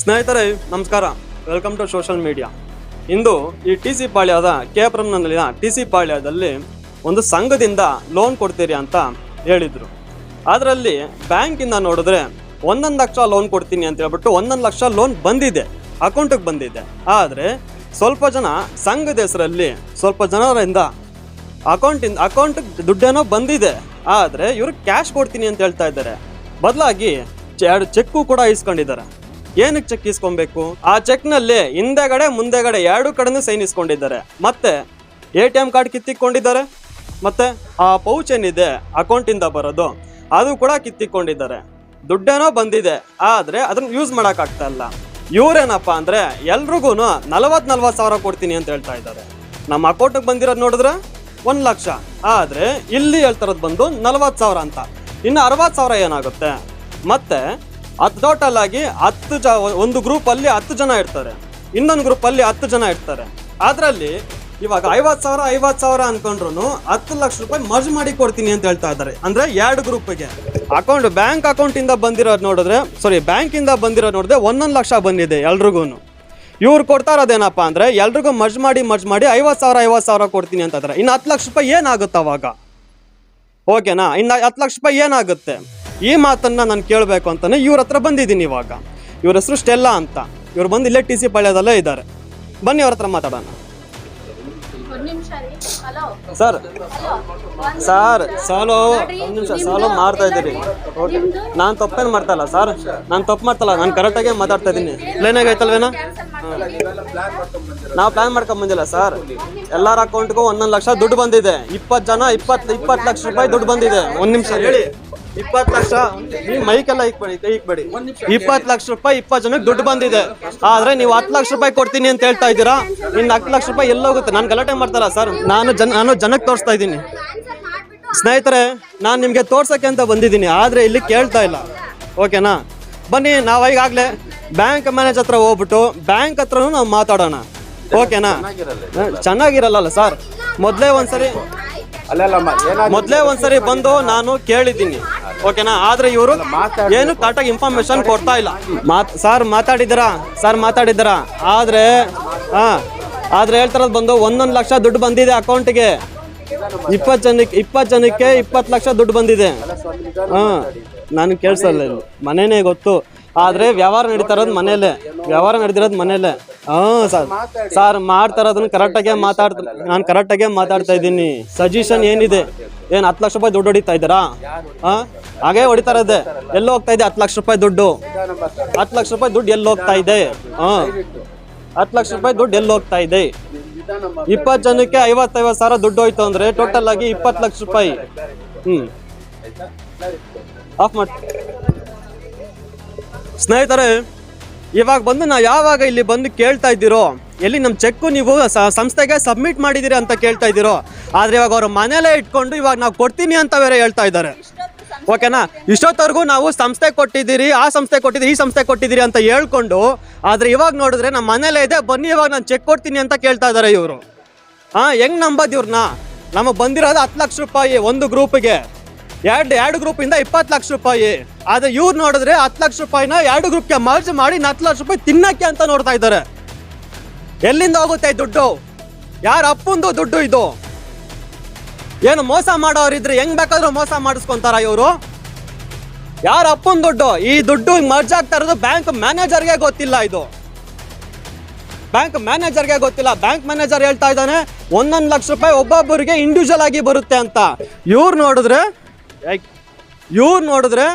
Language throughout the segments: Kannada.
ಸ್ನೇಹಿತರೆ, ನಮಸ್ಕಾರ. ವೆಲ್ಕಮ್ ಟು ಸೋಷಲ್ ಮೀಡಿಯಾ ಇಂದು ಈ ಟಿ ಸಿ ಪಾಳ್ಯದ ಕೆ ನಲ್ಲಿನ ಟಿ ಸಿ ಪಾಳ್ಯದಲ್ಲಿ ಒಂದು ಸಂಘದಿಂದ ಲೋನ್ ಕೊಡ್ತೀರಿ ಅಂತ ಹೇಳಿದರು. ಅದರಲ್ಲಿ ಬ್ಯಾಂಕಿಂದ ನೋಡಿದ್ರೆ ಒಂದೊಂದು ಲಕ್ಷ ಲೋನ್ ಕೊಡ್ತೀನಿ ಅಂತ ಹೇಳ್ಬಿಟ್ಟು ಒಂದೊಂದು ಲಕ್ಷ ಲೋನ್ ಬಂದಿದೆ. ಅಕೌಂಟಿಗೆ ಬಂದಿದೆ. ಆದರೆ ಸ್ವಲ್ಪ ಜನ ಸಂಘದ ಹೆಸರಲ್ಲಿ ಸ್ವಲ್ಪ ಜನರಿಂದ ಅಕೌಂಟಿಂದ ಅಕೌಂಟಿಗೆ ದುಡ್ಡೇನೋ ಬಂದಿದೆ. ಆದರೆ ಇವರು ಕ್ಯಾಶ್ ಕೊಡ್ತೀನಿ ಅಂತ ಹೇಳ್ತಾ ಇದ್ದಾರೆ. ಬದಲಾಗಿ ಎರಡು ಚೆಕ್ಕು ಕೂಡ ಇಸ್ಕೊಂಡಿದ್ದಾರೆ. ಏನಕ್ಕೆ ಚೆಕ್ ಇಸ್ಕೊಬೇಕು? ಆ ಚೆಕ್ನಲ್ಲಿ ಹಿಂದೆಗಡೆ, ಮುಂದೆಗಡೆ ಎರಡು ಕಡೆನೂ ಸೈನ್ ಇಸ್ಕೊಂಡಿದ್ದಾರೆ. ಮತ್ತೆ ಎ ಟಿ ಎಂ ಕಾರ್ಡ್ ಕಿತ್ತಿಕೊಂಡಿದ್ದಾರೆ. ಮತ್ತೆ ಆ ಪೌಚ್ ಏನಿದೆ ಅಕೌಂಟಿಂದ ಬರೋದು, ಅದು ಕೂಡ ಕಿತ್ತಿಕೊಂಡಿದ್ದಾರೆ. ದುಡ್ಡೇನೋ ಬಂದಿದೆ, ಆದರೆ ಅದನ್ನ ಯೂಸ್ ಮಾಡೋಕ್ಕಾಗ್ತಾ ಇಲ್ಲ. ಇವ್ರೇನಪ್ಪ ಅಂದರೆ ಎಲ್ರಿಗೂ ನಲವತ್ತು ನಲ್ವತ್ತು ಸಾವಿರ ಕೊಡ್ತೀನಿ ಅಂತ ಹೇಳ್ತಾ ಇದ್ದಾರೆ. ನಮ್ಮ ಅಕೌಂಟಿಗೆ ಬಂದಿರೋದು ನೋಡಿದ್ರೆ ಒಂದು ಲಕ್ಷ. ಆದರೆ ಇಲ್ಲಿ ಹೇಳ್ತಾರದ್ ಬಂದು ನಲವತ್ತು ಸಾವಿರ ಅಂತ. ಇನ್ನು ಅರವತ್ತು ಸಾವಿರ ಏನಾಗುತ್ತೆ? ಮತ್ತೆ ಅದು ಟೋಟಲ್ ಆಗಿ ಹತ್ತು ಜ, ಒಂದು ಗ್ರೂಪಲ್ಲಿ ಹತ್ತು ಜನ ಇರ್ತಾರೆ. ಇನ್ನೊಂದು ಗ್ರೂಪಲ್ಲಿ ಹತ್ತು ಜನ ಇರ್ತಾರೆ. ಅದರಲ್ಲಿ ಇವಾಗ ಐವತ್ತು ಸಾವಿರ ಐವತ್ತು ಸಾವಿರ ಅನ್ಕೊಂಡ್ರು ಹತ್ತು ಲಕ್ಷ ರೂಪಾಯಿ ಮರ್ಜ್ ಮಾಡಿ ಕೊಡ್ತೀನಿ ಅಂತ ಹೇಳ್ತಾ ಇದ್ದಾರೆ. ಅಂದ್ರೆ ಎರಡು ಗ್ರೂಪಿಗೆ ಅಕೌಂಟ್ ಬ್ಯಾಂಕ್ ಅಕೌಂಟಿಂದ ಬಂದಿರೋದು ನೋಡಿದ್ರೆ ಸಾರಿ ಬ್ಯಾಂಕಿಂದ ಬಂದಿರೋದು ನೋಡಿದ್ರೆ ಒಂದೊಂದು ಲಕ್ಷ ಬಂದಿದೆ ಎಲ್ರಿಗೂ ಇವ್ರು ಕೊಡ್ತಾ ಇರೋದೇನಪ್ಪ ಅಂದ್ರೆ ಎಲ್ರಿಗೂ ಮರ್ಜ್ ಮಾಡಿ ಮರ್ಜ್ ಮಾಡಿ ಐವತ್ತು ಸಾವಿರ ಐವತ್ತು ಸಾವಿರ ಕೊಡ್ತೀನಿ ಅಂತ ಇದ್ದಾರೆ. ಇನ್ನು ಹತ್ತು ಲಕ್ಷ ರೂಪಾಯಿ ಏನಾಗುತ್ತೆ ಅವಾಗ? ಓಕೆನಾ ಇನ್ನು ಹತ್ತು ಲಕ್ಷ ರೂಪಾಯಿ ಏನಾಗುತ್ತೆ? ಈ ಮಾತನ್ನ ನಾನು ಕೇಳಬೇಕು ಅಂತಲೇ ಇವ್ರ ಹತ್ರ ಬಂದಿದ್ದೀನಿ ಇವಾಗ. ಇವ್ರ ಹೆಸರು ಸ್ಟೆಲ್ಲಾ ಅಂತ. ಇವ್ರು ಬಂದು ಇಲ್ಲೇ ಟಿ ಸಿ ಪಾಳ್ಯದಲ್ಲೇ ಇದ್ದಾರೆ. ಬನ್ನಿ ಅವ್ರ ಹತ್ರ ಮಾತಾಡೋಣ. ಸರ್. ಸರ್ ಸಾಲೋ ಒಂದು ನಿಮಿಷ ಸಾಲೋ ಮಾಡ್ತಾ ಇದ್ದೀರಿ. ಓಕೆ ನಾನು ತಪ್ಪೇನು ಮಾಡ್ತಾ ಇಲ್ಲ ಸರ್. ನಾನು ತಪ್ಪು ಮಾಡ್ತಲ್ಲ ನಾನು ಕರೆಕ್ಟಾಗೆ ಮಾತಾಡ್ತಾ ಇದ್ದೀನಿ. ಪ್ಲೇನಾಗಿ ಆಯ್ತಲ್ವೇನಾ ನಾವು ಪ್ಲ್ಯಾನ್ ಮಾಡ್ಕೊಂಬಂದಿಲ್ಲ ಸರ್. ಎಲ್ಲರ ಅಕೌಂಟ್ಗೂ ಒಂದೊಂದು ಲಕ್ಷ ದುಡ್ಡು ಬಂದಿದೆ. ಇಪ್ಪತ್ತು ಜನ ಇಪ್ಪತ್ತು ಇಪ್ಪತ್ತು ಲಕ್ಷ ರೂಪಾಯಿ ದುಡ್ಡು ಬಂದಿದೆ. ಒಂದು ನಿಮಿಷ ಹೇಳಿ. ಇಪ್ಪತ್ತು ಲಕ್ಷ. ನೀವು ಮೈಕೆಲ್ಲ ಇಕ್ಬೇಡಿ ಕೈ ಇಕ್ಬೇಡಿ ಇಪ್ಪತ್ತು ಲಕ್ಷ ರೂಪಾಯಿ ಇಪ್ಪತ್ತು ಜನಕ್ಕೆ ದುಡ್ಡು ಬಂದಿದೆ. ಆದ್ರೆ ನೀವು ಹತ್ತು ಲಕ್ಷ ರೂಪಾಯಿ ಕೊಡ್ತೀನಿ ಅಂತ ಹೇಳ್ತಾ ಇದ್ದೀರಾ? ಇನ್ನು ಹತ್ತು ಲಕ್ಷ ರೂಪಾಯಿ ಎಲ್ಲೋಗುತ್ತೆ ನಾನು ಗಲಾಟೆ ಮಾಡ್ತಾರ ಸರ್. ನಾನು ಜನ ನಾನು ಜನಕ್ಕೆ ತೋರಿಸ್ತಾ ಇದ್ದೀನಿ. ಸ್ನೇಹಿತರೆ ನಾನು ನಿಮಗೆ ತೋರ್ಸಕ್ಕೆ ಅಂತ ಬಂದಿದ್ದೀನಿ ಆದರೆ ಇಲ್ಲಿ ಕೇಳ್ತಾ ಇಲ್ಲ. ಓಕೆನಾ? ಬನ್ನಿ ನಾವು ಈಗಾಗಲೇ ಬ್ಯಾಂಕ್ ಮ್ಯಾನೇಜ್ ಹತ್ರ ಹೋಗ್ಬಿಟ್ಟು ಬ್ಯಾಂಕ್ ಹತ್ರನೂ ನಾವು ಮಾತಾಡೋಣ. ಓಕೆನಾ? ಚೆನ್ನಾಗಿರಲ್ಲ ಸರ್? ಮೊದಲೇ ಒಂದ್ಸರಿ ಮೊದಲೇ ಒಂದ್ಸರಿ ಬಂದು ನಾನು ಕೇಳಿದ್ದೀನಿ. ಓಕೆನಾ ಆದ್ರೆ ಇವರು ಏನು ಕರೆಕ್ಟಾಗಿ ಇನ್ಫಾರ್ಮೇಶನ್ ಕೊಡ್ತಾ ಇಲ್ಲ. ಮಾತ್ ಸರ್ ಮಾತಾಡಿದ್ದೀರಾ? ಸರ್ ಮಾತಾಡಿದರಾ ಆದ್ರೆ ಹಾ ಆದ್ರೆ ಹೇಳ್ತಾರ ಬಂದು ಒಂದೊಂದು ಲಕ್ಷ ದುಡ್ಡು ಬಂದಿದೆ ಅಕೌಂಟ್ಗೆ. ಇಪ್ಪತ್ತು ಜನಕ್ಕೆ ಇಪ್ಪತ್ತು ಜನಕ್ಕೆ ಇಪ್ಪತ್ತು ಲಕ್ಷ ದುಡ್ಡು ಬಂದಿದೆ. ಹಾ ನಾನು ಕೇಳಿಸಲ್ಲ ಮನೆನೇ ಗೊತ್ತು. ಆದ್ರೆ ವ್ಯವಹಾರ ನಡೀತಾ ಇರೋದು ಮನೇಲೆ ವ್ಯವಹಾರ ನಡೀತಿರೋದು ಮನೇಲೆ ಹಾಂ, ಸರ್. ಸರ್ ಮಾಡ್ತಾ ಇರೋದನ್ನ ಕರೆಕ್ಟಾಗೆ ನಾನು ಕರೆಕ್ಟಾಗೆ ಮಾತಾಡ್ತಾ ಇದ್ದೀನಿ. ಸಜೆಷನ್ ಏನಿದೆ? ಏನು ಹತ್ತು ಲಕ್ಷ ರೂಪಾಯಿ ದುಡ್ಡು ಹೊಡಿತಾ ಇದ್ದೀರಾ? ಹಾಂ? ಹಾಗೇ ಹೊಡಿತಾ ಎಲ್ಲ ಎಲ್ಲಿ ಹೋಗ್ತಾ ಇದೆ ಹತ್ತು ಲಕ್ಷ ರೂಪಾಯಿ ದುಡ್ಡು? ಹತ್ತು ಲಕ್ಷ ರೂಪಾಯಿ ದುಡ್ಡು ಎಲ್ಲಿ ಹೋಗ್ತಾ ಇದೆ? ಹಾಂ? ಹತ್ತು ಲಕ್ಷ ರೂಪಾಯಿ ದುಡ್ಡು ಎಲ್ಲಿ ಹೋಗ್ತಾ ಇದೆ? ಇಪ್ಪತ್ತು ಜನಕ್ಕೆ ಐವತ್ತೈವತ್ತು ಸಾವಿರ ದುಡ್ಡು ಹೋಯ್ತು ಅಂದ್ರೆ ಟೋಟಲ್ ಆಗಿ ಇಪ್ಪತ್ತು ಲಕ್ಷ ರೂಪಾಯಿ. ಹ್ಮ್. ಆಫ್ ಮಾಡಿ ಸ್ನೇಹಿತರೆ ಇವಾಗ ಬಂದು ನಾವು ಯಾವಾಗ ಇಲ್ಲಿ ಬಂದು ಕೇಳ್ತಾ ಇದ್ದೀರೋ, ಎಲ್ಲಿ ನಮ್ಮ ಚೆಕ್ಕು ನೀವು ಸಂಸ್ಥೆಗೆ ಸಬ್ಮಿಟ್ ಮಾಡಿದ್ದೀರಿ ಅಂತ ಕೇಳ್ತಾ ಇದ್ದೀರೋ, ಆದರೆ ಇವಾಗ ಅವರು ಮನೇಲೇ ಇಟ್ಕೊಂಡು ಇವಾಗ ನಾವು ಕೊಡ್ತೀನಿ ಅಂತ ಬೇರೆ ಹೇಳ್ತಾ ಇದ್ದಾರೆ. ಓಕೆನಾ? ಇಷ್ಟೊತ್ತವರೆಗೂ ನಾವು ಸಂಸ್ಥೆ ಕೊಟ್ಟಿದ್ದೀರಿ, ಆ ಸಂಸ್ಥೆ ಕೊಟ್ಟಿದ್ದೀರಿ, ಈ ಸಂಸ್ಥೆ ಕೊಟ್ಟಿದ್ದೀರಿ ಅಂತ ಹೇಳ್ಕೊಂಡು, ಆದರೆ ಇವಾಗ ನೋಡಿದ್ರೆ ನಮ್ಮ ಮನೇಲೇ ಇದೆ, ಬನ್ನಿ ಇವಾಗ ನಾನು ಚೆಕ್ ಕೊಡ್ತೀನಿ ಅಂತ ಕೇಳ್ತಾ ಇದ್ದಾರೆ ಇವರು. ಹಾಂ, ಹೆಂಗೆ ನಂಬೋದು ಇವ್ರನ್ನ ನಮಗೆ ಬಂದಿರೋದು ಹತ್ತು ಲಕ್ಷ ರೂಪಾಯಿ ಒಂದು ಗ್ರೂಪಿಗೆ ಎರಡು ಎರಡು ಗ್ರೂಪಿಂದ ಇಪ್ಪತ್ತು ಲಕ್ಷ ರೂಪಾಯಿ. ಆದ್ರೆ ಇವ್ರು ನೋಡಿದ್ರೆ ಹತ್ತು ಲಕ್ಷ ರೂಪಾಯಿನ ಎರಡು ಗ್ರೂಪ್ಗೆ ಮರ್ಜ್ ಮಾಡಿ ಹತ್ತು ಲಕ್ಷ ರೂಪಾಯಿ ತಿನ್ನಕ್ಕೆ ಅಂತ ನೋಡ್ತಾ ಇದ್ದಾರೆ. ಎಲ್ಲಿಂದ ಹೋಗುತ್ತೆ ದುಡ್ಡು? ಯಾರ ಅಪ್ಪಂದು ದುಡ್ಡು ಇದು? ಏನು ಮೋಸ ಮಾಡೋರಿದ್ರೆ ಹೆಂಗ್ ಬೇಕಾದ್ರೂ ಮೋಸ ಮಾಡಿಸ್ಕೊಂತಾರ ಇವರು? ಯಾರ ಅಪ್ಪನ ದುಡ್ಡು? ಈ ದುಡ್ಡು ಮರ್ಜ್ ಆಗ್ತಾ ಇರೋದು ಬ್ಯಾಂಕ್ ಮ್ಯಾನೇಜರ್ಗೆ ಗೊತ್ತಿಲ್ಲ ಇದು. ಬ್ಯಾಂಕ್ ಮ್ಯಾನೇಜರ್ಗೆ ಗೊತ್ತಿಲ್ಲ. ಬ್ಯಾಂಕ್ ಮ್ಯಾನೇಜರ್ ಹೇಳ್ತಾ ಇದ್ದಾನೆ, ಒಂದೊಂದು ಲಕ್ಷ ರೂಪಾಯಿ ಒಬ್ಬೊಬ್ಬರಿಗೆ ಇಂಡಿವಿಜುವಲ್ ಆಗಿ ಬರುತ್ತೆ ಅಂತ. ಇವ್ರು ನೋಡಿದ್ರೆ ಇವ್ರು ನೋಡಿದ್ರೆ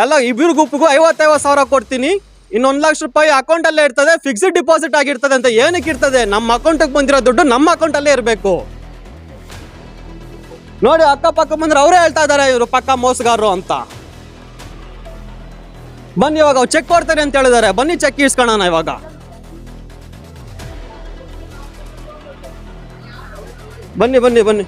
ಎಲ್ಲ ಇಬ್ಬರು ಗುಂಪಿಗೂ ಐವತ್ತೈವತ್ತು ಸಾವಿರ ಕೊಡ್ತೀನಿ. ಇನ್ನೊಂದು ಲಕ್ಷ ರೂಪಾಯಿ ಅಕೌಂಟಲ್ಲೇ ಇರ್ತದೆ ಫಿಕ್ಸ್ಡ್ ಡಿಪಾಸಿಟ್ ಆಗಿರ್ತದೆ ಅಂತ ಏನಕ್ಕೆ ಇರ್ತದೆ? ನಮ್ಮ ಅಕೌಂಟಿಗೆ ಬಂದಿರೋ ದುಡ್ಡು ನಮ್ಮ ಅಕೌಂಟಲ್ಲೇ ಇರಬೇಕು. ನೋಡಿ, ಅಕ್ಕಪಕ್ಕ ಬಂದ್ರೆ ಅವರೇ ಹೇಳ್ತಾ ಇದ್ದಾರೆ ಇವರು ಪಕ್ಕ ಮೋಸಗಾರರು ಅಂತ. ಬನ್ನಿ, ಇವಾಗ ಅವ್ರು ಚೆಕ್ ಕೊಡ್ತಾರೆ ಅಂತ ಹೇಳಿದ್ದಾರೆ. ಬನ್ನಿ ಚೆಕ್ ಇಸ್ಕೊಳ್ಳೋಣ ಇವಾಗ. ಬನ್ನಿ ಬನ್ನಿ ಬನ್ನಿ.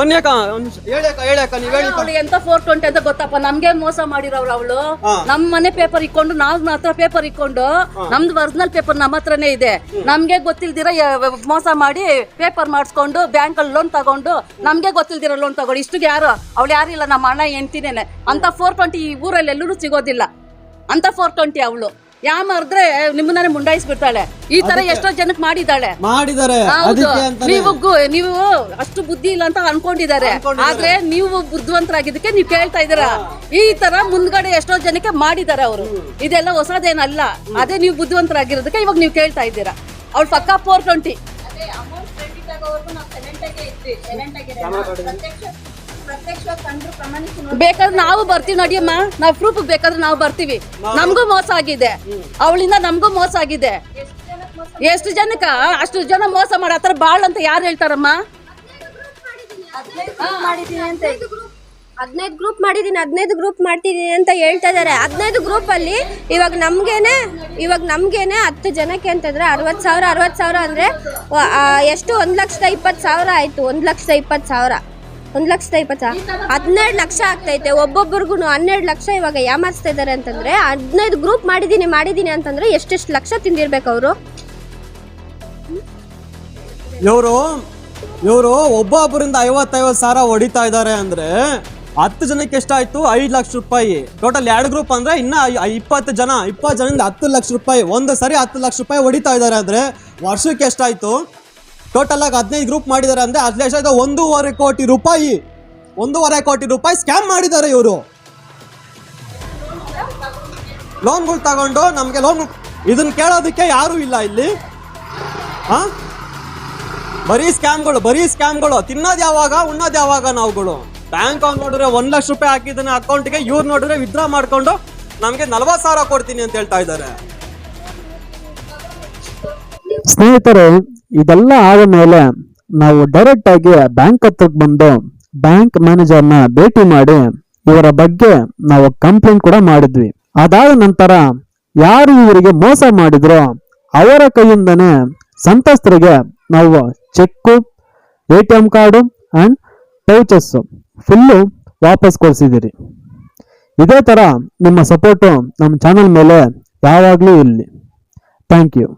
ಬನ್ನಿ ಅಕ್ಕ ಒಂದ್ ನಿಮಿಷ. ಹೇಳಿ ಅಕ್ಕ ಹೇಳಿ ಅಕ್ಕ ನೀವು ಹೇಳಿ ಅಕ್ಕ. ಎಂತ ಫೋರ್ ಟ್ವೆಂಟಿ ಅಂತ ಗೊತ್ತಪ್ಪ ನಮ್ಗೆ ಮೋಸ ಮಾಡಿರೋರು ಅವಳು? ಹಾ. ನಮ್ ಮನೆ ಪೇಪರ್ ಇಕ್ಕೊಂಡು ನಾವ್ ಹತ್ರ ಪೇಪರ್ ಇಕ್ಕೊಂಡು ನಮ್ದು ಒರಿಜಿನಲ್ ಪೇಪರ್ ನಮ್ಮ ಹತ್ರನೇ ಇದೆ. ನಮ್ಗೆ ಗೊತ್ತಿಲ್ದಿರ ಯ- ಮೋಸ ಮಾಡಿ ಪೇಪರ್ ಮಾಡಿಸ್ಕೊಂಡು ಬ್ಯಾಂಕ್ ಅಲ್ಲಿ ಲೋನ್ ತಗೊಂಡು ನಮ್ಗೆ ಗೊತ್ತಿಲ್ದಿರ ಲೋನ್ ತಗೊಂಡು ಇಷ್ಟು ಯಾರು? ಅವಳು ಯಾರಿಲ್ಲ ನಮ್ಮ ಅಣ್ಣ ಎಂತಿನೇನೆ. ಅಂತ ಫೋರ್ ಟ್ವೆಂಟಿ ಈ ಊರಲ್ಲಿ ಎಲ್ಲೂ ಸಿಗೋದಿಲ್ಲ. ಅಂತ ಫೋರ್ ಟ್ವೆಂಟಿ ಅವಳು. ಯಾಮರ್ದ್ರೆ ನಿಮ್ಮನ್ನೇ ಮುಂಡಾಯಿಸ್ಬಿಡ್ತಾಳೆ. ಈ ತರ ಎಷ್ಟೋ ಜನಕ್ಕೆ ಮಾಡಿದ್ದಾಳೆ. ಮಾಡಿದ್ದಾರೆ. ಹೌದು. ಅದಕ್ಕೆ ಅಂತ ನೀವು ನೀವು ಅಷ್ಟು ಬುದ್ಧಿ ಇಲ್ಲ ಅಂತ ಅನ್ಕೊಂಡಿದ್ದಾರೆ. ಆದ್ರೆ ನೀವು ಬುದ್ಧಿವಂತರಾಗಿದ್ದಕ್ಕೆ ನೀವು ಕೇಳ್ತಾ ಇದ್ದೀರಾ? ಈ ತರ ಮುಂದ್ಗಡೆ ಎಷ್ಟೋ ಜನಕ್ಕೆ ಮಾಡಿದ್ದಾರೆ ಅವರು. ಇದೆಲ್ಲ ಹೊಸದೇನಲ್ಲ. ಅದೇ ನೀವು ಬುದ್ಧಿವಂತರಾಗಿರೋದಕ್ಕೆ ಇವಾಗ ನೀವು ಕೇಳ್ತಾ ಇದ್ದೀರಾ. ಅವ್ಳು ಪಕ್ಕ ಫೋರ್ ಟ್ವೆಂಟಿ ಬೇಕಾದ್ರೆ ನಾವು ಬರ್ತೀವಿ ನಡಿಯಮ್ಮ ನಾವು ಪ್ರೂಫ್ ಬೇಕಾದ್ರೆ ನಾವು ಬರ್ತೀವಿ. ನಮಗೂ ಮೋಸ ಆಗಿದೆ. ಅವಳಿಂದ ನಮಗೂ ಮೋಸ ಆಗಿದೆ. ಎಷ್ಟು ಜನಕ್ಕ ಅಷ್ಟು ಜನ ಮೋಸ ಮಾಡ ಆತರ ಬಾಳ್ ಅಂತ ಯಾರು ಹೇಳ್ತಾರಮ್ಮ? ಮಾಡಿದೀನಿ ಅಂತ ಹದಿನೈದು ಗ್ರೂಪ್. ಮಾಡಿದೀನಿ. ಹದಿನೈದು ಗ್ರೂಪ್ ಮಾಡ್ತಿದ್ದೀನಿ ಅಂತ ಹೇಳ್ತಾ ಇದಾರೆ ಹದಿನೈದು ಗ್ರೂಪ್ ಅಲ್ಲಿ ಇವಾಗ ನಮ್ಗೇನೆ ಇವಾಗ ನಮ್ಗೇನೆ ಹತ್ತು ಜನಕ್ಕೆ ಅಂತಂದ್ರೆ ಅರವತ್ತು ಸಾವಿರ ಅರವತ್ತು ಸಾವಿರ ಅಂದ್ರೆ ಎಷ್ಟು? ಒಂದ್ ಲಕ್ಷದ ಇಪ್ಪತ್ತು ಸಾವಿರ ಆಯ್ತು. ಒಂದ್ ಲಕ್ಷದ ಇಪ್ಪತ್ತು ಸಾವಿರ. ಒಂದ್ ಲಕ್ಷ ಇಪ್ಪತ್ತು? ಹದಿನೈದು ಲಕ್ಷ ಆಗ್ತೈತೆ. ಒಬ್ಬೊಬ್ಬರಿಗೂ ಹನ್ನೆರಡು ಲಕ್ಷ ಇವಾಗ ಯಾಮಾರಿಸ್ತಾ ಇದ್ದಾರೆ ಅಂತಂದ್ರೆ ಹದಿನೈದು ಗ್ರೂಪ್ ಮಾಡಿದ್ದೀನಿ ಮಾಡಿದ್ದೀನಿ ಅಂತಂದ್ರೆ ಎಷ್ಟೆಷ್ಟು ಲಕ್ಷ ತಿಂದಿರ್ಬೇಕು ಅವರು? ಇವರು ಇವರು ಒಬ್ಬೊಬ್ಬರಿಂದ ಐವತ್ತೈವತ್ತು ಸಾವಿರ ಹೊಡಿತಾ ಇದ್ದಾರೆ ಅಂದ್ರೆ ಹತ್ತು ಜನಕ್ಕೆ ಎಷ್ಟಾಯ್ತು? ಐದು ಲಕ್ಷ ರೂಪಾಯಿ. ಟೋಟಲ್ ಎರಡು ಗ್ರೂಪ್ ಅಂದ್ರೆ ಇನ್ನ ಇಪ್ಪತ್ತು ಜನ. ಇಪ್ಪತ್ತು ಜನದಿಂದ ಹತ್ತು ಲಕ್ಷ ರೂಪಾಯಿ. ಒಂದು ಸರಿ ಹತ್ತು ಲಕ್ಷ ರೂಪಾಯಿ ಹೊಡಿತಾ ಇದ್ದಾರೆ ಅಂದ್ರೆ ವರ್ಷಕ್ಕೆ ಎಷ್ಟಾಯ್ತು? ಟೋಟಲ್ ಆಗಿ ಹದಿನೈದು ಗ್ರೂಪ್ ಮಾಡಿದ್ದಾರೆ ಅಂದ್ರೆ ಸಾವಿರದ ಒಂದೂವರೆ ಕೋಟಿ ರೂಪಾಯಿ, ಒಂದೂವರೆ ಕೋಟಿ ರೂಪಾಯಿ ಸ್ಕ್ಯಾಮ್ ಮಾಡಿದ್ದಾರೆ ಇವರು. ಲೋನ್ಗಳು ತಗೊಂಡು ನಮಗೆ ಲೋನ್ ಇದನ್ನ ಕೇಳೋದಕ್ಕೆ ಯಾರೂ ಇಲ್ಲ ಇಲ್ಲಿ. ಹಾಂ? ಬರೀ ಸ್ಕ್ಯಾಮ್ಗಳು ಬರೀ ಸ್ಕ್ಯಾಮ್ಗಳು ತಿನ್ನೋದು ಯಾವಾಗ, ಉಣ್ಣೋದು ಯಾವಾಗ ನಾವುಗಳು? ಬ್ಯಾಂಕ್ ಅವ್ನು ನೋಡಿದ್ರೆ ಒಂದು ಲಕ್ಷ ರೂಪಾಯಿ ಹಾಕಿದ್ದಾನೆ ಅಕೌಂಟ್ಗೆ ಇವ್ರು ನೋಡಿದ್ರೆ ವಿತ್ಡ್ರಾ ಮಾಡ್ಕೊಂಡು ನಮಗೆ ನಲ್ವತ್ತು ಸಾವಿರ ಕೊಡ್ತೀನಿ ಅಂತ ಹೇಳ್ತಾ ಇದ್ದಾರೆ. ಸ್ನೇಹಿತರೆ ಇದೆಲ್ಲ ಆದ ಮೇಲೆ ನಾವು ಡೈರೆಕ್ಟ್ ಆಗಿ ಬ್ಯಾಂಕ್ ಹತ್ರಕ್ಕೆ ಬಂದು ಬ್ಯಾಂಕ್ ಮ್ಯಾನೇಜರ್ನ ಭೇಟಿ ಮಾಡಿ ಇವರ ಬಗ್ಗೆ ನಾವು ಕಂಪ್ಲೇಂಟ್ ಕೂಡ ಮಾಡಿದ್ವಿ. ಅದಾದ ನಂತರ ಯಾರು ಇವರಿಗೆ ಮೋಸ ಮಾಡಿದ್ರೋ ಅವರ ಕೈಯಿಂದನೇ ಸಂತ್ರಸ್ತರಿಗೆ ನಾವು cheque, A T M card and pouches full ವಾಪಸ್ ಕೊಡಿಸಿದ್ದೀರಿ. ಇದೇ ಥರ ನಿಮ್ಮ ಸಪೋರ್ಟು ನಮ್ಮ ಚಾನಲ್ ಮೇಲೆ ಯಾವಾಗಲೂ ಇರಲಿ. Thank you